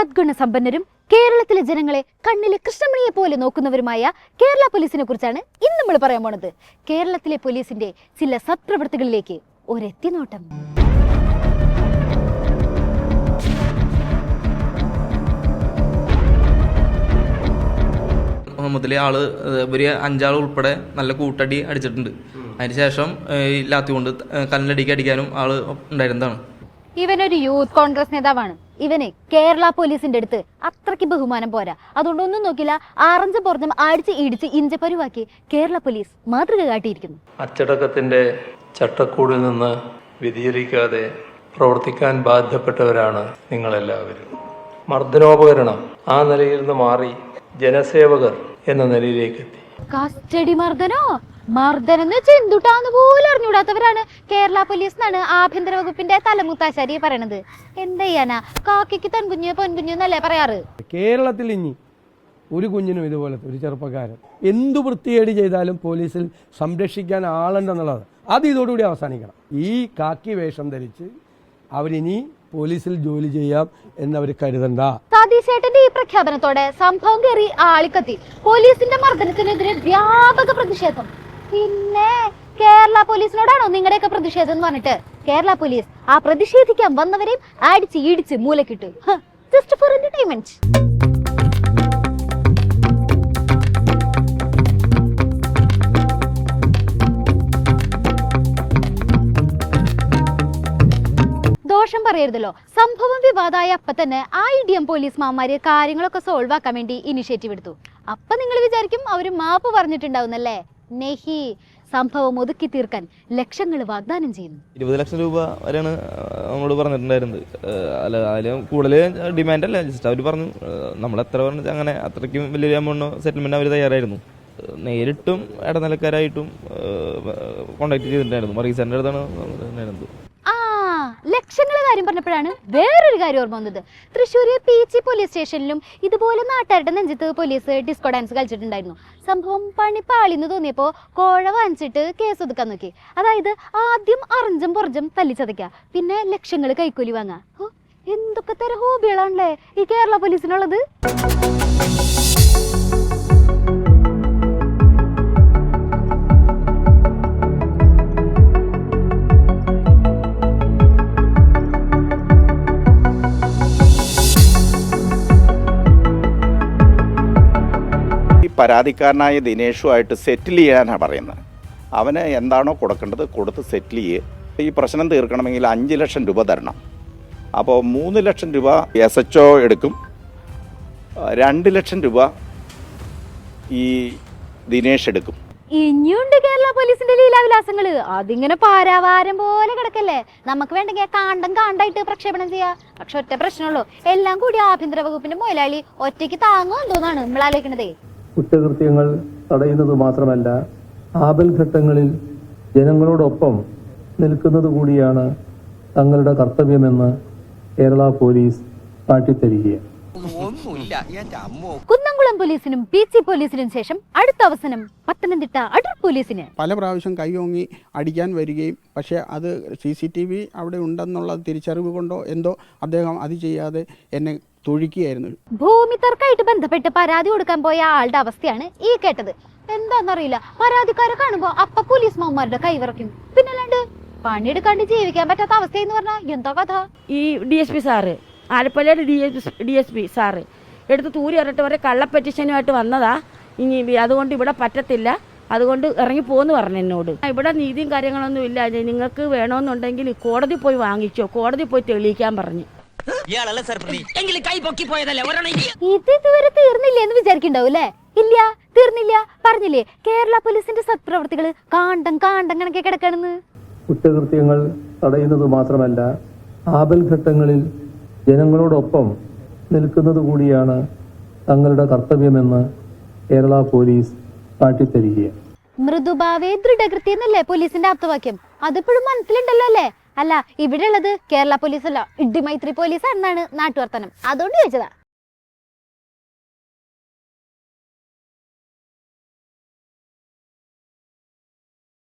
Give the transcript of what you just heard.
സദ്ഗുണസമ്പന്നരും കേരളത്തിലെ ജനങ്ങളെ കണ്ണിലെ കൃഷ്ണമണിയെ പോലെ നോക്കുന്നവരുമായ കേരള പോലീസിനെ കുറിച്ചാണ് ഇന്ന് നമ്മൾ പറയാൻ പോണത്. കേരളത്തിലെ പോലീസിന്റെ ചില സത്പ്രവൃത്തികളിലേക്ക് ഒരെത്തിനോട്ടം മുതലേ ആൾ ഒരു അഞ്ചാൾ ഉൾപ്പെടെ നല്ല കൂട്ടടി അടിച്ചിട്ടുണ്ട്. അതിനുശേഷം ശേഷം ലാത്തി കൊണ്ട് കല്ലടിക്ക് അടിക്കാനും ആൾ ഉണ്ടായിരുന്നതാണ്. ഇവനൊരു യൂത്ത് കോൺഗ്രസ് നേതാവാണ്. ഇവന് കേരള പോലീസിന്റെ അടുത്ത് അത്രയ്ക്ക് ബഹുമാനം പോരാ. അതുകൊണ്ട് ഒന്നും നോക്കില്ല ആറഞ്ച് പുറഞ്ഞം അടിച്ച് ഇടിച്ച് ഇഞ്ച പരുവാക്കി കേരള പോലീസ് മാതൃക കാട്ടിയിരിക്കുന്നു. അച്ചടക്കത്തിന്റെ ചട്ടക്കൂടിൽ നിന്ന് വ്യതിചലിക്കാതെ പ്രവർത്തിക്കാൻ ബാധ്യപ്പെട്ടവരാണ് നിങ്ങളെല്ലാവരും. മർദ്ദനോപകരണം ആ നിലയിൽ നിന്ന് മാറി ജനസേവകർ എന്ന നിലയിലേക്ക് എത്തി കസ്റ്റഡി മർദ്ദനോ? മർദ്ദനം എന്ന് വെച്ചാൽ എന്തുട്ടാന്ന് പോലും അറിഞ്ഞൂടാത്തവരാണ് കേരള പോലീസ് എന്നാണ് ആഭ്യന്തര വകുപ്പിന്റെ തലമുത്താശാരി പറയണത്. എന്താ ചെയ്യാനാ കാക്കിക്ക് തൻകുഞ്ഞ് പൊൻകുഞ്ഞ് എന്നല്ലേ പറയാറ്? കേരളത്തിൽ ഇനി ഒരു കുഞ്ഞിനും ഇതുപോലെ ഒരു ചെറുപ്പക്കാരൻ എന്തു വൃത്തികേട് ചെയ്താലും പോലീസിൽ സംരക്ഷിക്കാൻ ആളുണ്ടെന്നുള്ളത് അത് ഇതോടുകൂടി അവസാനിക്കണം. ഈ കാക്കി വേഷം ധരിച്ച് അവരിനി പോലീസിൽ ജോലി ചെയ്യാം എന്നവർ കരുതണ്ട. സതീശേട്ടന്റെ ഈ പ്രഖ്യാപനത്തോടെ സംഭവം കയറി ആളിക്കത്തി. പോലീസിന്റെ മർദ്ദനത്തിനെതിരെ വ്യാപക പ്രതിഷേധം. പിന്നെ കേരള പോലീസിനോടാണോ നിങ്ങളുടെയൊക്കെ പ്രതിഷേധം എന്ന് പറഞ്ഞിട്ട്? കേരള പോലീസ് ആ പ്രതിഷേധിക്കാൻ വന്നവരെയും അടിച്ച് ഇടിച്ച് മൂലക്കിട്ടു. ജസ്റ്റ് ഫോർ എന്റർടൈൻമെന്റ് ദോഷം പറയരുതല്ലോ. സംഭവം വിവാദമായ അപ്പൊ തന്നെ ആ ഇ ഡി എം പോലീസ് മാമാര് കാര്യങ്ങളൊക്കെ സോൾവ് ആക്കാൻ വേണ്ടി ഇനിഷ്യേറ്റീവ് എടുത്തു. അപ്പൊ നിങ്ങൾ വിചാരിക്കും അവർ മാപ്പ് പറഞ്ഞിട്ടുണ്ടാവുന്നല്ലേ? നെഹി സംഭവം ഒതുക്കി തീർക്കാൻ ലക്ഷങ്ങൾ വാഗ്ദാനം ചെയ്യുന്നു. ഇരുപത് ലക്ഷം രൂപ വരെയാണ് നമ്മളോട് പറഞ്ഞിട്ടുണ്ടായിരുന്നത്. അല്ല കൂടുതൽ ഡിമാൻഡ് അല്ല ജസ്റ്റ് അവർ പറഞ്ഞു നമ്മൾ എത്ര പറഞ്ഞു അങ്ങനെ അത്രയ്ക്കും വലിയൊരു എമൗണ്ട് സെറ്റിൽമെന്റ് അവർ തയ്യാറായിരുന്നു. നേരിട്ടും ഇടനിലക്കാരായിട്ടും കോണ്ടാക്ട് ചെയ്തിട്ടുണ്ടായിരുന്നു. റീസെന്റ് അടുത്താണ് കാര്യം പറഞ്ഞപ്പോഴാണ് വേറൊരു കാര്യം ഓർമ്മ വന്നത്. തൃശ്ശൂർ പി ജി പോലീസ് സ്റ്റേഷനിലും ഇതുപോലെ നാട്ടുകാരുടെ നെഞ്ചത്ത് പോലീസ് ഡിസ്കോ ഡാൻസ് കളിച്ചിട്ടുണ്ടായിരുന്നു. സംഭവം പണി പാളിന്ന് തോന്നിയപ്പോ കോഴ വാങ്ങിച്ചിട്ട് കേസ് ഒതുക്കാൻ നോക്കി. അതായത് ആദ്യം അറിഞ്ചും പുറഞ്ചും തല്ലിച്ചതയ്ക്കുക പിന്നെ ലക്ഷങ്ങൾ കൈക്കൂലി വാങ്ങാ. എന്തൊക്കെ തരം ഹോബികളാണല്ലേ ഈ കേരള പോലീസിനുള്ളത് പരാതിക്കാരനായ ദിനേഷുമായിട്ട് സെറ്റിൽ ചെയ്യാനാണ് പറയുന്നത്. അവന് എന്താണോ കൊടുക്കേണ്ടത് കൊടുത്ത് സെറ്റിൽ ചെയ്യുക ഈ പ്രശ്നം തീർക്കണമെങ്കിൽ അഞ്ച് ലക്ഷം രൂപ തരണം. അപ്പോൾ മൂന്ന് ലക്ഷം രൂപ എസ് എച്ച് ഒ എടുക്കും. രണ്ട് ലക്ഷം രൂപ ഈ ദിനേഷ് എടുക്കും. ഇനിയുണ്ട് കേരള പോലീസിന്റെ ലീലാവിലാസങ്ങൾ. അതിങ്ങനെ പാരാവാരം പോലെ കിടക്കല്ലേ. നമുക്ക് വേണ്ടെങ്കിൽ കാണ്ടം കാണ്ടായിട്ട് പ്രക്ഷേപണം ചെയ്യാം. പക്ഷെ ഒറ്റ പ്രശ്നമുള്ളൂ എല്ലാം കൂടി ആഭ്യന്തര വകുപ്പിന്റെ മുതലാളി ഒറ്റയ്ക്ക് താങ്ങും തോന്നാണ് നമ്മൾ ആലോചിക്കണതേ കുറ്റകൃത്യങ്ങൾ തടയുന്നത് മാത്രമല്ല ആപൽഘട്ടങ്ങളിൽ ജനങ്ങളോടൊപ്പം നിൽക്കുന്നത് കൂടിയാണ് തങ്ങളുടെ കർത്തവ്യമെന്ന് കേരള പോലീസ് കാട്ടിത്തരികയാണ്. കുന്നംകുളം പോലീസിനും പി സി പോലീസിനും ശേഷം അടുത്ത അവസരം പത്തനംതിട്ട അടൂർ പോലീസിന്. പല പ്രാവശ്യം കൈയോങ്ങി അടിക്കാൻ വരികയും പക്ഷേ അത് സി സി ടി വി അവിടെ ഉണ്ടെന്നുള്ള തിരിച്ചറിവ് കൊണ്ടോ എന്തോ അദ്ദേഹം അത് ചെയ്യാതെ എന്നെ തൊഴിക്കുകയായിരുന്നു ഭൂമി തർക്കമായിട്ട് ബന്ധപ്പെട്ട് പരാതി കൊടുക്കാൻ പോയ ആളുടെ അവസ്ഥയാണ് ഈ കേട്ടത്. എന്താണെന്നറിയില്ല പരാതിക്കാരെ കാണുമ്പോ അപ്പ പോലീസ് മാമാരുടെ കൈവിറക്കും പിന്നെ പണിയെടുക്കാണ്ട് ജീവിക്കാൻ പറ്റാത്ത അവസ്ഥ എന്ന് പറഞ്ഞാൽ എന്താ കഥ? ഈ D S P sir ആലപ്പുഴയുടെ D S D S P sir എടുത്ത് തൂരി ഇറട്ട് വരെ കള്ള പെറ്റീഷനുമായിട്ട് വന്നതാ. ഇനി അതുകൊണ്ട് ഇവിടെ പറ്റത്തില്ല. അതുകൊണ്ട് ഇറങ്ങി പോന്ന് പറഞ്ഞു എന്നോട്. ഇവിടെ നീതിയും കാര്യങ്ങളൊന്നും ഇല്ല. നിങ്ങൾക്ക് വേണമെന്നുണ്ടെങ്കിൽ കോടതി പോയി വാങ്ങിച്ചോ കോടതി പോയി തെളിയിക്കാൻ പറഞ്ഞു. ഇയാളല്ല സാർ പ്രതി? എങ്കിലും കൈ പൊക്കി പോയതല്ലേ ഒരെണ്ണം ഇത് ഇതുവരെ തീർന്നില്ല എന്ന് വിചാരിക്കണ്ടാവും അല്ലേ ഇല്ല തീർന്നില്ല. പറഞ്ഞില്ലേ കേരള പോലീസിന്റെ സത്പ്രവർത്തികൾ കാണ്ടം കാണ്ടം കണക്കെ കിടക്കണെന്ന്. കുറ്റകൃത്യങ്ങൾ തടയുന്നത് മാത്രമല്ല ആപൽഘട്ടങ്ങളിൽ ജനങ്ങളോടൊപ്പം നിൽക്കുന്നത് കൂടിയാണ് തങ്ങളുടെ കർത്തവ്യമെന്ന് കേരള പോലീസ് കാട്ടിത്തരികയാണ്. മൃദുഭാവേ ദൃഢകൃത്യം എന്നല്ലേ പോലീസിന്റെ ആപ്തവാക്യം? അതിപ്പോഴും മനസ്സിലുണ്ടല്ലോ അല്ലേ? അല്ല ഇവിടെ ഉള്ളത് കേരള പോലീസ് അല്ല ഇഡിമൈത്രി പോലീസ് എന്നാണ് നാട്ടുവർത്തനം. അതുകൊണ്ട് ചോദിച്ചതാ.